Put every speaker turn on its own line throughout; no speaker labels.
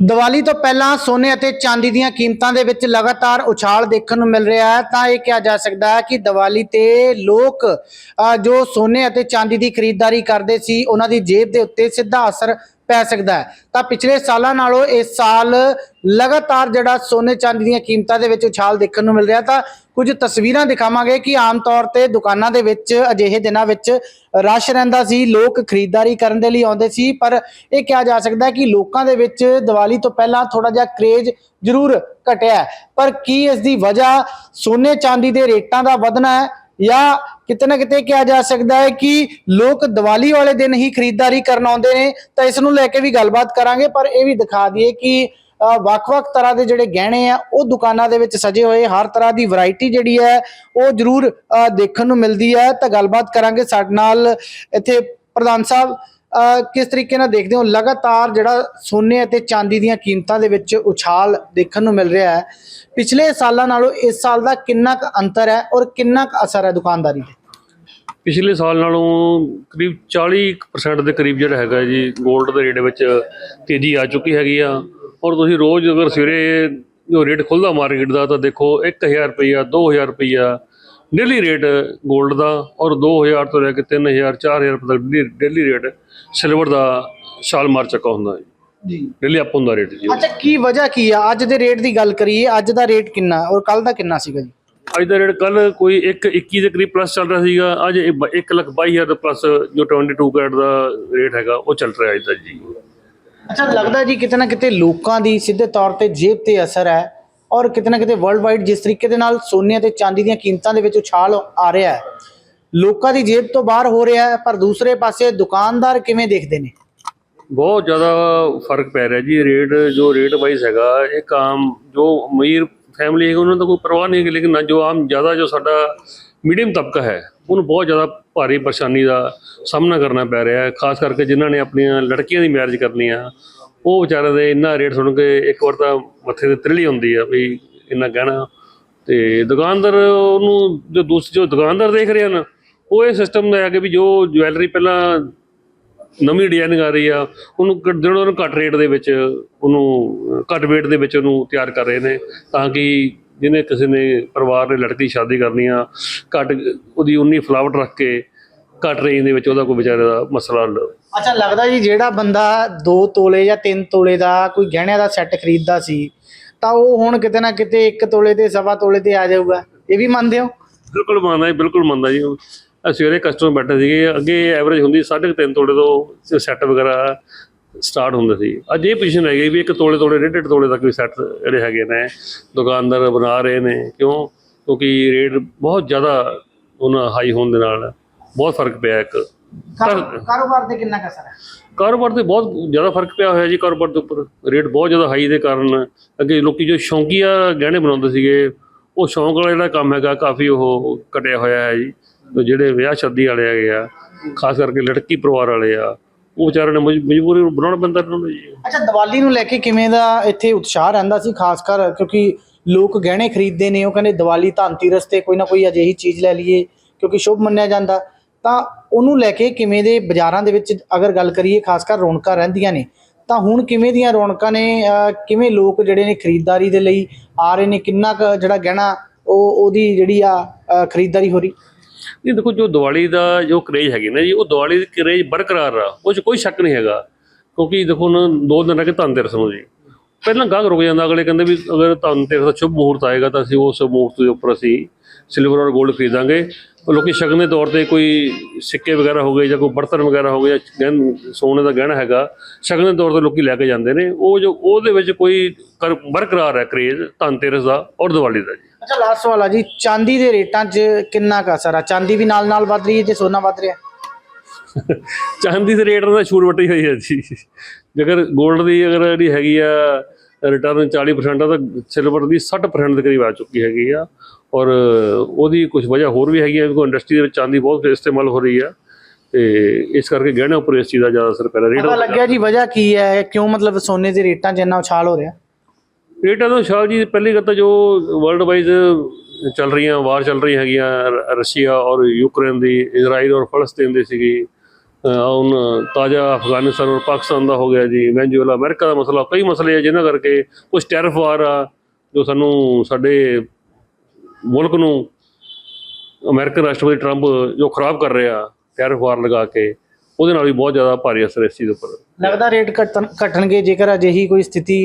ਦੀਵਾਲੀ ਤੋਂ ਪਹਿਲਾਂ ਸੋਨੇ ਅਤੇ ਚਾਂਦੀ ਦੀਆਂ ਕੀਮਤਾਂ ਦੇ ਵਿੱਚ ਲਗਾਤਾਰ ਉਛਾਲ ਦੇਖਣ ਨੂੰ ਮਿਲ ਰਿਹਾ ਹੈ ਤਾਂ ਇਹ ਕਿਹਾ ਜਾ ਸਕਦਾ ਹੈ ਕਿ ਦੀਵਾਲੀ ਤੇ ਲੋਕ ਅ, ਜੋ ਸੋਨੇ ਅਤੇ ਚਾਂਦੀ ਦੀ ਖਰੀਦਦਾਰੀ ਕਰਦੇ ਸੀ ਉਹਨਾਂ ਦੀ ਜੇਬ ਦੇ ਉੱਤੇ ਸਿੱਧਾ ਅਸਰ ਪੈ ਸਕਦਾ ਹੈ। ਤਾਂ ਪਿਛਲੇ ਸਾਲਾਂ ਨਾਲੋਂ ਇਸ ਸਾਲ ਲਗਾਤਾਰ ਜਿਹੜਾ ਸੋਨੇ ਚਾਂਦੀ ਦੀਆਂ ਕੀਮਤਾਂ ਦੇ ਵਿੱਚ ਉਛਾਲ ਦੇਖਣ ਨੂੰ ਮਿਲ ਰਿਹਾ ਤਾਂ ਕੁਝ ਤਸਵੀਰਾਂ ਦਿਖਾਵਾਂਗੇ ਕਿ ਆਮ ਤੌਰ ਤੇ ਦੁਕਾਨਾਂ ਦੇ ਵਿੱਚ ਅਜਿਹੇ ਦਿਨਾਂ ਵਿੱਚ ਰਸ਼ ਰਹਿੰਦਾ ਸੀ, ਲੋਕ ਖਰੀਦਦਾਰੀ ਕਰਨ ਦੇ ਲਈ ਆਉਂਦੇ ਸੀ, ਪਰ ਇਹ ਕਿਹਾ ਜਾ ਸਕਦਾ ਹੈ ਕਿ ਲੋਕਾਂ ਦੇ ਵਿੱਚ ਦੀਵਾਲੀ ਤੋਂ ਪਹਿਲਾਂ ਥੋੜਾ ਜਿਹਾ ਕਰੇਜ ਜ਼ਰੂਰ ਘਟਿਆ ਪਰ ਕੀ ਇਸ ਦੀ ਵਜ੍ਹਾ ਸੋਨੇ ਚਾਂਦੀ ਦੇ ਰੇਟਾਂ ਦਾ ਵਧਣਾ ਹੈ ਜਾਂ ਕਿਤੇ ਨਾ ਕਿਤੇ ਕਿਹਾ ਜਾ ਸਕਦਾ ਹੈ ਕਿ ਲੋਕ ਦੀਵਾਲੀ ਵਾਲੇ ਦਿਨ ਹੀ ਖਰੀਦਦਾਰੀ ਕਰਨ ਆਉਂਦੇ ਨੇ, ਤਾਂ ਇਸ ਨੂੰ ਲੈ ਕੇ ਵੀ ਗੱਲਬਾਤ ਕਰਾਂਗੇ, ਪਰ ਇਹ ਵੀ ਦਿਖਾ ਦਈਏ ਕਿ ਵੱਖ-ਵੱਖ ਤਰ੍ਹਾਂ ਦੇ ਜਿਹੜੇ ਗਹਿਣੇ ਆ, ਉਹ ਦੁਕਾਨਾਂ ਦੇ ਵਿੱਚ ਸਜੇ ਹੋਏ, ਹਰ ਤਰ੍ਹਾਂ ਦੀ ਵੈਰਾਈਟੀ ਜਿਹੜੀ ਹੈ, ਉਹ ਜ਼ਰੂਰ ਦੇਖਣ ਨੂੰ ਮਿਲਦੀ ਹੈ, ਤਾਂ ਗੱਲਬਾਤ ਕਰਾਂਗੇ ਸਾਡੇ ਨਾਲ ਇੱਥੇ ਪ੍ਰਧਾਨ ਸਾਹਿਬ ਕਿਸ ਤਰੀਕੇ ਨਾਲ ਦੇਖਦੇ ਹੋ? ਲਗਾਤਾਰ ਜਿਹੜਾ ਸੋਨੇ ਅਤੇ ਚਾਂਦੀ ਦੀਆਂ ਕੀਮਤਾਂ ਦੇ ਵਿੱਚ ਉਛਾਲ ਦੇਖਣ ਨੂੰ ਮਿਲ ਰਿਹਾ ਹੈ। ਪਿਛਲੇ ਸਾਲਾਂ ਨਾਲੋਂ ਇਸ ਸਾਲ ਦਾ ਕਿੰਨਾ ਕੁ ਅੰਤਰ ਹੈ ਔਰ ਕਿੰਨਾ ਕੁ ਅਸਰ ਹੈ ਦੁਕਾਨਦਾਰੀ ਤੇ?
ਪਿਛਲੇ ਸਾਲ ਨਾਲੋਂ ਕਰੀਬ 40% ਦੇ ਕਰੀਬ ਜਿਹੜਾ ਹੈਗਾ ਜੀ 골ਡ ਦੇ ਰੇਟ ਵਿੱਚ ਤੇਜ਼ੀ ਆ ਚੁੱਕੀ ਹੈਗੀ ਆ। ਔਰ ਤੁਸੀਂ ਰੋਜ਼ ਅਗਰ ਸਵੇਰੇ ਜੋ ਰੇਟ ਖੁੱਲਦਾ ਮਾਰਕੀਟ ਦਾ ਤਾਂ ਦੇਖੋ 1000 ਰੁਪਈਆ 2000 ਰੁਪਈਆ ਡੇਲੀ ਰੇਟ 골ਡ ਦਾ ਔਰ 2000 ਤੋਂ ਲੈ ਕੇ 3000 4000 ਰੁਪਏ ਤੱਕ ਡੇਲੀ ਰੇਟ ਸਿਲਵਰ ਦਾ ਛਾਲ ਮਾਰ ਚੱਕਾ ਹੁੰਦਾ ਹੈ
ਜੀ।
ਡੇਲੀ ਅਪ ਹੁੰਦਾ ਰੇਟ ਜੀ।
ਅੱਛਾ ਕੀ ਵਜ੍ਹਾ ਕੀ ਆ? ਅੱਜ ਦੇ ਰੇਟ ਦੀ ਗੱਲ ਕਰੀਏ ਅੱਜ ਦਾ ਰੇਟ ਕਿੰਨਾ? ਔਰ ਕੱਲ ਦਾ ਕਿੰਨਾ ਸੀਗਾ ਜੀ?
ਅੱਜ ਦਾ ਰੇਟ ਕੱਲ ਕੋਈ 1 21 ਦੇ ਕਰੀਬ ਪਲੱਸ ਚੱਲ ਰਿਹਾ ਸੀਗਾ ਅੱਜ 1 ਲੱਖ 22000 ਦਾ ਪਲੱਸ ਜੋ 22 ਕੈਰਟ ਦਾ ਰੇਟ ਹੈਗਾ ਉਹ ਚੱਲ ਰਿਹਾ ਅੱਜ ਦਾ ਜੀ।
ਅੱਛਾ ਲੱਗਦਾ ਜੀ ਕਿਤੇ ਨਾ ਕਿਤੇ ਲੋਕਾਂ ਦੀ ਸਿੱਧੇ ਤੌਰ ਤੇ ਜੇਬ ਤੇ ਅਸਰ ਹੈ ਔਰ ਕਿਤੇ ਨਾ ਕਿਤੇ ਵਰਲਡ ਵਾਈਡ ਜਿਸ ਤਰੀਕੇ ਦੇ ਨਾਲ ਸੋਨੇ ਅਤੇ ਚਾਂਦੀ ਦੀਆਂ ਕੀਮਤਾਂ ਦੇ ਵਿੱਚ ਉਛਾਲ ਆ ਰਿਹਾ ਹੈ ਲੋਕਾਂ ਦੀ ਜੇਬ ਤੋਂ ਬਾਹਰ ਹੋ ਰਿਹਾ ਹੈ ਪਰ ਦੂਸਰੇ ਪਾਸੇ ਦੁਕਾਨਦਾਰ ਕਿਵੇਂ ਦੇਖਦੇ ਨੇ?
ਬਹੁਤ ਜ਼ਿਆਦਾ ਫ਼ਰਕ ਪੈ ਰਿਹਾ ਜੀ ਰੇਟ ਜੋ ਰੇਟ ਵਾਈਜ਼ ਹੈਗਾ ਇੱਕ ਆਮ ਜੋ ਅਮੀਰ ਫੈਮਿਲੀ ਹੈਗੀ, ਉਹਨਾਂ ਦਾ ਕੋਈ ਪਰਵਾਹ ਨਹੀਂ ਹੈ ਲੇਕਿਨ ਜੋ ਆਮ ਜ਼ਿਆਦਾ ਜੋ ਸਾਡਾ ਮੀਡੀਅਮ ਤਬਕਾ ਹੈ, ਉਹਨੂੰ ਬਹੁਤ ਜ਼ਿਆਦਾ ਭਾਰੀ ਪਰੇਸ਼ਾਨੀ ਦਾ ਸਾਹਮਣਾ ਕਰਨਾ ਪੈ ਰਿਹਾ ਹੈ, ਖਾਸ ਕਰਕੇ ਜਿਨ੍ਹਾਂ ਨੇ ਆਪਣੀਆਂ ਲੜਕੀਆਂ ਦੀ ਮੈਰਿਜ ਕਰਨੀ ਆ, ਉਹ ਵਿਚਾਰੇ ਦੇ ਇੰਨਾ ਰੇਟ ਸੁਣ ਕੇ ਇੱਕ ਵਾਰ ਤਾਂ ਮੱਥੇ ਤੇ ਤ੍ਰਿਲੀ ਹੁੰਦੀ ਆ ਵੀ ਇੰਨਾ ਗਹਿਣਾ। ਤੇ ਦੁਕਾਨਦਾਰ ਉਹਨੂੰ, ਜੋ ਦੂਸਰੇ ਜੋ ਦੁਕਾਨਦਾਰ ਦੇਖ ਰਹੇ ਹਨ, ਉਹ ਇਹ ਸਿਸਟਮ ਦਾ ਹੈ ਕਿ ਵੀ ਜੋ ਜਵੈਲਰੀ ਪਹਿਲਾਂ ਨਵੀਂ ਡਿਜ਼ਾਈਨਿੰਗ ਆ ਰਹੀ ਆ ਉਹਨੂੰ ਘੱਟ- ਜਿਹੜਾ ਉਹਨੂੰ ਘੱਟ ਰੇਟ ਦੇ ਵਿੱਚ ਉਹਨੂੰ ਘੱਟ weight ਦੇ ਵਿੱਚ ਉਹਨੂੰ ਤਿਆਰ ਕਰ ਰਹੇ ਨੇ ਤਾਂ ਕਿ ਜਿਹਨੇ ਕਿਸੇ ਨੇ ਪਰਿਵਾਰ ਨੇ ਲੜਕੀ ਦੀ ਸ਼ਾਦੀ ਕਰਨੀ ਆ ਘੱਟ ਉਹਦੀ ਉਨੀ ਫਲਾਵਟ ਰੱਖ ਕੇ ਘੱਟ ਰੇਂਜ ਦੇ ਵਿੱਚ ਉਹਦਾ ਕੋਈ ਵਿਚਾਰੇ ਦਾ ਮਸਲਾ ਹੱਲ
ਅੱਛਾ ਲੱਗਦਾ ਜੀ ਜਿਹੜਾ ਬੰਦਾ 2 ਤੋਲੇ ਜਾਂ 3 ਤੋਲੇ ਦਾ ਕੋਈ ਗਹਿਣਿਆਂ ਦਾ ਸੈੱਟ ਖਰੀਦਦਾ ਸੀ ਤਾਂ ਉਹ ਹੁਣ ਕਿਤੇ ਨਾ ਕਿਤੇ 1 ਤੋਲੇ ਤੇ ਸਵਾ ਤੋਲੇ ਤੇ ਆ ਜਾਊਗਾ ਇਹ ਵੀ ਮੰਨਦੇ ਹੋ?
ਬਿਲਕੁਲ ਮੰਨਦਾ ਜੀ ਬਿਲਕੁਲ ਮੰਨਦਾ ਜੀ। ਅਸੀਂ ਸਵੇਰੇ ਕਸਟਮਰ ਬੈਠੇ ਸੀਗੇ ਅੱਗੇ ਐਵਰੇਜ ਹੁੰਦੀ 3.5 ਤੋਲੇ ਤੋਂ ਸੈੱਟ ਵਗੈਰਾ ਸਟਾਰਟ ਹੁੰਦੇ ਸੀ। ਅੱਜ ਇਹ ਪੋਜੀਸ਼ਨ ਹੈਗੀ ਵੀ ਇੱਕ ਤੋਲੇ ਤੋਲੇ ਡੇਢ ਡੇਢ ਤੋਲੇ ਤੱਕ ਵੀ ਸੈੱਟ ਜਿਹੜੇ ਹੈਗੇ ਨੇ ਦੁਕਾਨਦਾਰ ਬਣਾ ਰਹੇ ਨੇ। ਕਿਉਂ? ਕਿਉਂਕਿ ਰੇਟ ਬਹੁਤ ਜ਼ਿਆਦਾ ਉਹਨਾਂ ਹਾਈ ਹੋਣ ਦੇ ਨਾਲ ਬਹੁਤ ਫ਼ਰਕ ਪਿਆ ਇੱਕ।
ਕਾਰੋ- ਕਾਰੋਬਾਰ ਤੇ ਕਿੰਨਾ ਕੁ ਅਸਰ ਹੈ?
ਕਾਰੋਬਾਰ ਤੇ ਬਹੁਤ ਜ਼ਿਆਦਾ ਫ਼ਰਕ ਪਿਆ ਹੋਇਆ ਜੀ ਕਾਰੋਬਾਰ ਦੇ ਉੱਪਰ। ਰੇਟ ਬਹੁਤ ਜ਼ਿਆਦਾ ਹਾਈ ਦੇ ਕਾਰਨ ਅੱਗੇ ਲੋਕੀ ਜੋ ਸ਼ੌਂਕੀਆ ਗਹਿਣੇ ਬਣਾਉਂਦੇ ਸੀਗੇ ਉਹ ਸ਼ੌਂਕ ਵਾਲਾ ਜਿਹੜਾ ਕੰਮ ਹੈਗਾ ਕਾਫੀ ਉਹ ਕਟਿਆ ਹੋਇਆ ਹੈ ਜੀ। ਤੇ ਜਿਹੜੇ ਵਿਆਹ ਸ਼ਾਦੀ ਵਾਲੇ ਹੈਗੇ ਆ, ਖਾਸ ਕਰਕੇ ਲੜਕੀ ਪਰਿਵਾਰ ਵਾਲੇ ਆ, ਉਹ ਵਿਚਾਰਿਆਂ ਨੇ ਮਜਬੂਰੀ ਨੂੰ ਬਣਾਉਣਾ ਪੈਂਦਾ ਇਹਨਾਂ ਨੂੰ ਜੀ।
ਅੱਛਾ, ਦੀਵਾਲੀ ਨੂੰ ਲੈ ਕੇ ਕਿਵੇਂ ਦਾ ਇੱਥੇ ਉਤਸ਼ਾਹ ਰਹਿੰਦਾ ਸੀ, ਖਾਸ ਕਰ ਕਿਉਂਕਿ ਲੋਕ ਗਹਿਣੇ ਖਰੀਦਦੇ ਨੇ, ਉਹ ਕਹਿੰਦੇ ਦੀਵਾਲੀ ਧਨਤੇਰਸ ਤੇ ਕੋਈ ਨਾ ਕੋਈ ਅਜਿਹੀ ਚੀਜ਼ ਲੈ ਲਈਏ ਕਿਉਂਕਿ ਸ਼ੁਭ ਮੰਨਿਆ ਜਾਂਦਾ। ਤਾਂ ਉਹਨੂੰ ਲੈ ਕੇ ਕਿਵੇਂ ਦੇ ਬਾਜ਼ਾਰਾਂ ਦੇ ਵਿੱਚ ਅਗਰ ਗੱਲ ਕਰੀਏ, ਖਾਸ ਕਰ ਰੌਣਕਾਂ ਰਹਿੰਦੀਆਂ ਨੇ, ਤਾਂ ਹੁਣ ਕਿਵੇਂ ਦੀਆਂ ਰੌਣਕਾਂ ਨੇ ਕਿਵੇਂ ਲੋਕ ਜਿਹੜੇ ਨੇ ਖਰੀਦਦਾਰੀ ਦੇ ਲਈ ਆ ਰਹੇ ਨੇ, ਕਿੰਨਾ ਕੁ ਜਿਹੜਾ ਗਹਿਣਾ ਉਹ, ਉਹਦੀ ਜਿਹੜੀ ਆ ਖਰੀਦਦਾਰੀ ਹੋ ਰਹੀ?
ਇਹ ਦੇਖੋ, ਜੋ ਦੀਵਾਲੀ ਦਾ ਜੋ ਕਰੇਜ ਹੈਗੀ ਨਾ ਜੀ, ਉਹ ਦੀਵਾਲੀ ਦੀ ਕਰੇਜ ਬਰਕਰਾਰ ਆ, ਉਹ 'ਚ ਕੋਈ ਸ਼ੱਕ ਨਹੀਂ ਹੈਗਾ। ਕਿਉਂਕਿ ਦੇਖੋ ਨਾ ਦੋ ਦਿਨ ਰਹਿ ਕੇ ਧਨਤੇਰਸ ਨੂੰ ਜੀ। ਪਹਿਲਾਂ ਗਾਹਕ ਰੁਕ ਜਾਂਦਾ, ਅਗਲੇ ਕਹਿੰਦੇ ਵੀ ਅਗਰ ਧਨਤੇਰਸ ਦਾ ਸ਼ੁਭ ਮੂਹਰਤ ਆਏਗਾ ਤਾਂ ਅਸੀਂ ਉਸ ਮੂਹਰਤ ਦੇ ਉੱਪਰ ਅਸੀਂ ਸਿਲਵਰ ਔਰ 골ਡ ਖਰੀਦਾਂਗੇ। ਉਹ ਲੋਕੀ ਸ਼ਗਨ ਦੇ ਤੌਰ ਤੇ ਕੋਈ ਸਿੱਕੇ ਵਗੈਰਾ ਹੋ ਗਏ ਜਾਂ ਕੋਈ ਬਰਤਨ ਵਗੈਰਾ ਹੋ ਗਏ ਜਾਂ ਗਹਿਣ, ਸੋਨੇ ਦਾ ਗਹਿਣਾ ਹੈਗਾ, ਸ਼ਗਨ ਦੇ ਤੌਰ ਤੇ ਲੋਕੀ ਲੈ ਕੇ ਜਾਂਦੇ ਨੇ। ਉਹ ਜੋ, ਉਹਦੇ ਵਿੱਚ ਕੋਈ ਕਰ- ਬਰਕਰਾਰ ਹੈ ਕਰੇਜ ਧਨਤੇਰਸ ਦਾ ਔਰ ਦੀਵਾਲੀ ਦਾ ਜੀ।
ਅੱਛਾ ਲਾਸਟ ਵਾਲਾ ਜੀ। ਚਾਂਦੀ ਦੇ ਰੇਟਾਂ 'ਚ ਕਿੰਨਾ ਕੁ ਅਸਰ ਆ? ਚਾਂਦੀ ਵੀ ਨਾਲ ਨਾਲ ਵੱਧ ਰਹੀ ਹੈ ਤੇ ਸੋਨਾ ਵੱਧ ਰਿਹਾ?
ਚਾਂਦੀ ਦੇ ਰੇਟ ਦਾ ਛੂਟ ਵੱਟੀ ਹੋਈ ਹੈ ਜੀ। ਜੇਕਰ 골ਡ ਦੀ ਅਗਰ ਜਿਹੜੀ ਹੈਗੀ ਆ ਰਿਟਰਨ 40% ਆ ਤਾਂ ਸਿਲਵਰ ਦੀ 60% ਦੇ ਕਰੀਬ ਆ ਚੁੱਕੀ ਹੈਗੀ ਆ। ਔਰ ਉਹਦੀ ਕੁਝ ਵਜ੍ਹਾ ਹੋਰ ਵੀ ਹੈਗੀ ਆ ਕਿਉਂਕਿ ਇੰਡਸਟਰੀ ਦੇ ਵਿੱਚ ਚਾਂਦੀ ਬਹੁਤ ਇਸਤੇਮਾਲ ਹੋ ਰਹੀ ਆ। ਤੇ ਇਸ ਕਰਕੇ ਗਹਿਣੇ ਉੱਪਰ ਇਸ ਚੀਜ਼ ਦਾ ਜ਼ਿਆਦਾ ਅਸਰ ਪੈ ਰਿਹਾ ਰੇਟ
ਲੱਗਿਆ ਜੀ ਵਜ੍ਹਾ ਕੀ ਹੈ? ਕਿਉਂ ਮਤਲਬ ਸੋਨੇ ਦੇ ਰੇਟਾਂ 'ਚ ਇੰਨਾ ਉਛਾਲ ਹੋ ਰਿਹਾ?
ਰੇਟਾਂ ਤੋਂ ਸ਼ਾਹ ਜੀ, ਪਹਿਲੀ ਗੱਲ ਤਾਂ ਜੋ ਵਰਲਡ ਵਾਈਜ਼ ਚੱਲ ਰਹੀਆਂ, ਵਾਰ ਚੱਲ ਰਹੀਆਂ ਹੈਗੀਆਂ, ਰ- ਰਸ਼ੀਆ ਔਰ ਯੂਕਰੇਨ ਦੀ, ਇਜ਼ਰਾਈਲ ਔਰ ਫਲਸਤੀਨ ਦੀ ਸੀਗੀ। ਹੁਣ ਤਾਜ਼ਾ ਅਫਗਾਨਿਸਤਾਨ ਔਰ ਪਾਕਿਸਤਾਨ ਦਾ ਹੋ ਗਿਆ ਜੀ, ਵੈਨਜ਼ੂਏਲਾ, ਅਮਰੀਕਾ ਦਾ ਮਸਲਾ, ਕਈ ਮਸਲੇ ਆ ਜਿਨ੍ਹਾਂ ਕਰਕੇ ਕੁਝ ਟੈਰਫ ਵਾਰ ਆ, ਜੋ ਸਾਨੂੰ ਸਾਡੇ ਮੁਲਕ ਨੂੰ ਅਮਰੀਕਨ ਰਾਸ਼ਟਰਪਤੀ ਟਰੰਪ ਜੋ ਖਰਾਬ ਕਰ ਰਿਹਾ, ਟੈਰਫ ਵਾਰ ਲਗਾ ਕੇ। ਉਹਦੇ ਨਾਲ ਵੀ ਬਹੁਤ ਜ਼ਿਆਦਾ ਭਾਰੀ ਅਸਰ ਇਸ ਚੀਜ਼ ਦੇ ਉੱਪਰ।
ਲੱਗਦਾ ਰੇਟ ਘਟਣ ਘਟਣਗੇ ਜੇਕਰ ਅਜਿਹੀ ਕੋਈ ਸਥਿਤੀ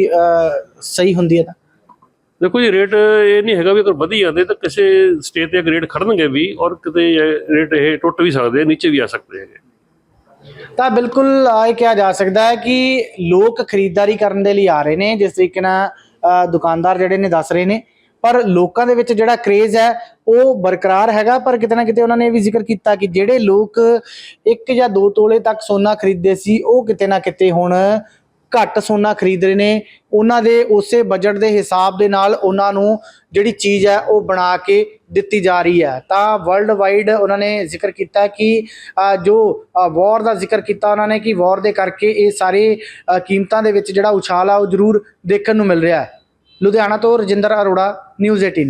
ਸਹੀ ਹੁੰਦੀ ਹੈ ਤਾਂ?
ਦੇਖੋ ਜੀ ਰੇਟ ਇਹ ਨਹੀਂ ਹੈਗਾ ਵੀ ਅਗਰ ਵਧੀ ਜਾਂਦੇ ਤਾਂ ਕਿਸੇ ਸਟੇਜ ਤੇ ਰੇਟ ਖੜਨਗੇ ਵੀ ਔਰ ਕਿਤੇ ਰੇਟ ਇਹ ਟੁੱਟ ਵੀ ਸਕਦੇ ਨੀਚੇ ਵੀ ਆ ਸਕਦੇ ਹੈਗੇ।
ਤਾਂ ਬਿਲਕੁਲ ਇਹ ਕਿਹਾ ਜਾ ਸਕਦਾ ਹੈ ਕਿ ਲੋਕ ਖਰੀਦਦਾਰੀ ਕਰਨ ਦੇ ਲਈ ਆ ਰਹੇ ਨੇ ਜਿਸ ਤਰੀਕੇ ਨਾਲ ਦੁਕਾਨਦਾਰ ਜਿਹੜੇ ਨੇ ਦੱਸ ਰਹੇ ਨੇ ਪਰ ਲੋਕਾਂ ਦੇ ਵਿੱਚ ਜਿਹੜਾ ਕ੍ਰੇਜ਼ ਹੈ, ਉਹ ਬਰਕਰਾਰ ਹੈਗਾ, ਪਰ ਕਿਤੇ ਨਾ ਕਿਤੇ ਉਹਨਾਂ ਨੇ ਇਹ ਵੀ ਜ਼ਿਕਰ ਕੀਤਾ ਕਿ ਜਿਹੜੇ ਲੋਕ ਇੱਕ ਜਾਂ ਦੋ ਤੋਲੇ ਤੱਕ ਸੋਨਾ ਖਰੀਦਦੇ ਸੀ, ਉਹ ਕਿਤੇ ਨਾ ਕਿਤੇ ਹੁਣ ਘੱਟ ਸੋਨਾ ਖਰੀਦ ਰਹੇ ਨੇ। ਉਹਨਾਂ ਦੇ ਉਸੇ ਬਜਟ ਦੇ ਹਿਸਾਬ ਦੇ ਨਾਲ ਉਹਨਾਂ ਨੂੰ ਜਿਹੜੀ ਚੀਜ਼ ਹੈ, ਉਹ ਬਣਾ ਕੇ ਦਿੱਤੀ ਜਾ ਰਹੀ ਹੈ। ਤਾਂ ਵਰਲਡ ਵਾਈਡ ਉਹਨਾਂ ਨੇ ਜ਼ਿਕਰ ਕੀਤਾ ਕਿ ਜੋ ਵਾਰ ਦਾ ਜ਼ਿਕਰ ਕੀਤਾ ਉਹਨਾਂ ਨੇ ਕਿ ਵਾਰ ਦੇ ਕਰਕੇ ਇਹ ਸਾਰੇ ਕੀਮਤਾਂ ਦੇ ਵਿੱਚ ਜਿਹੜਾ ਉਛਾਲ ਆ, ਉਹ ਜ਼ਰੂਰ ਦੇਖਣ ਨੂੰ ਮਿਲ ਰਿਹਾ ਹੈ। लुधियाना तो रजिंदर अरोड़ा न्यूज एटीन.